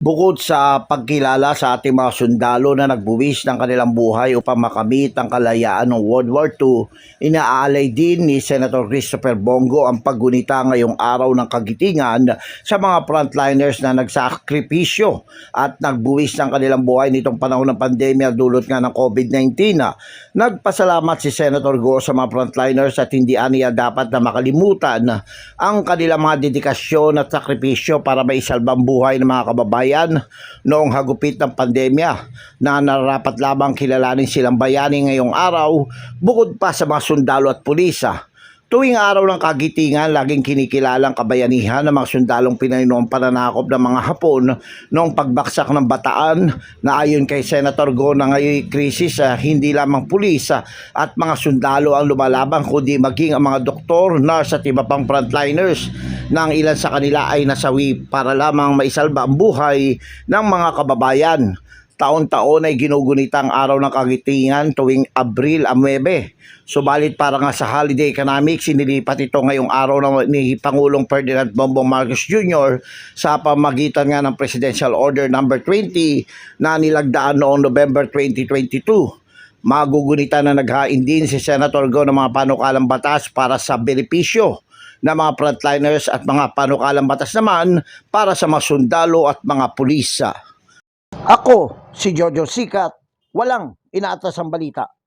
Bukod sa pagkilala sa ating mga sundalo na nagbuwis ng kanilang buhay upang makamit ang kalayaan ng World War II, inaalay din ni Senator Christopher Bongo ang paggunita ngayong araw ng kagitingan sa mga frontliners na nagsakripisyo at nagbuwis ng kanilang buhay nitong panahon ng pandemya dulot nga ng COVID-19. Nagpasalamat si Senator Go sa mga frontliners at hindi aniya dapat na makalimutan ang kanilang mga dedikasyon at sakripisyo para maisalbang buhay ng mga kababayan noong hagupit ng pandemya na nararapat lamang kilalanin silang bayani ngayong araw bukod pa sa mga sundalo at pulisa. Tuwing araw ng kagitingan, laging kinikilalang kabayanihan ng mga sundalong Pinay noong pananakop ng mga Hapon. Noong pagbaksak ng Bataan na ayon kay Senator Go na ngayon krisis ah, hindi lamang pulisa at mga sundalo ang lumalaban kundi maging ang mga doktor, nurse at iba pang frontliners na ang ilan sa kanila ay nasawi para lamang maisalba ang buhay ng mga kababayan. Taon-taon ay ginugunita ang araw ng kagitingan tuwing Abril 9. Subalit para nga sa holiday economics, sinilipat ito ngayong araw ni Pangulong Ferdinand Bongbong Marcos Jr. sa pamagitan nga ng Presidential Order number 20 na nilagdaan noong November 2022 magugunita na naghain din si Senator Go ng mga panukalang batas para sa benepisyo ng mga frontliners at mga panukalang batas naman para sa mga sundalo at mga pulisa. Ako, si Jojo Sikat, walang inaatas ang balita.